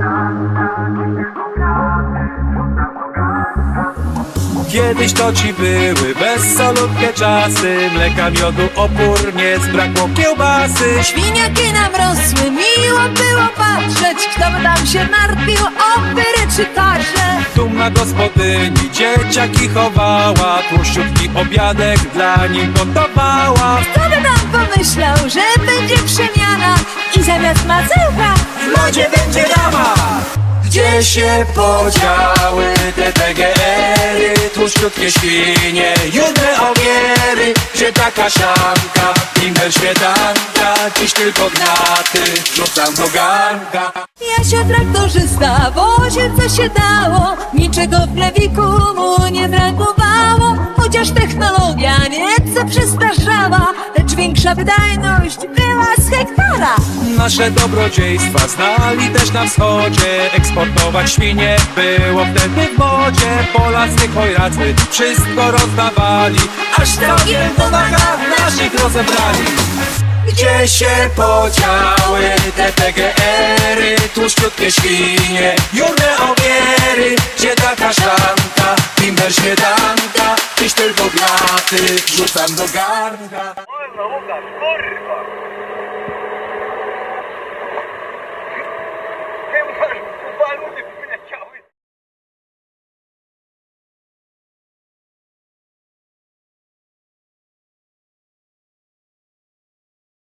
Thank you. Kiedyś to ci były bezsolutne czasy. Mleka, miodu, opór, nie zbrakło kiełbasy. Świniaki nam rosły, miło było patrzeć. Kto by tam się martwił o pyry czy kasze Dumna gospodyni dzieciaki chowała. Tłuszczutki obiadek dla nich gotowała. Kto by nam pomyślał, że będzie przemiana? I zamiast masełka w modzie będzie Gdzie się podziały. Te PGR-y Tłuszczutkie świnie, judne ogiery Gdzie taka szamka, inne śmietanka Dziś tylko gnaty, rzucam do garnka. Ja się traktorzysta, wozie co się dało. Niczego w plewiku mu nie brakowało. Chociaż technologia nieco przestarzała Lecz większa wydajność była z hektara Nasze dobrodziejstwa znali też na wschodzie. Eksportować świnie było wtedy w modzie. Polacy, chojracy wszystko rozdawali Aż całkiem po nogach naszych rozebrali. Gdzie się podziały te PGR-y Tłuszczutkie świnie, jurne ogiery Gdzie taka szklanka, bimber śmietanka? Tyś tylko graty, rzucam do garnka. Wolno, Łukasz, kurwa!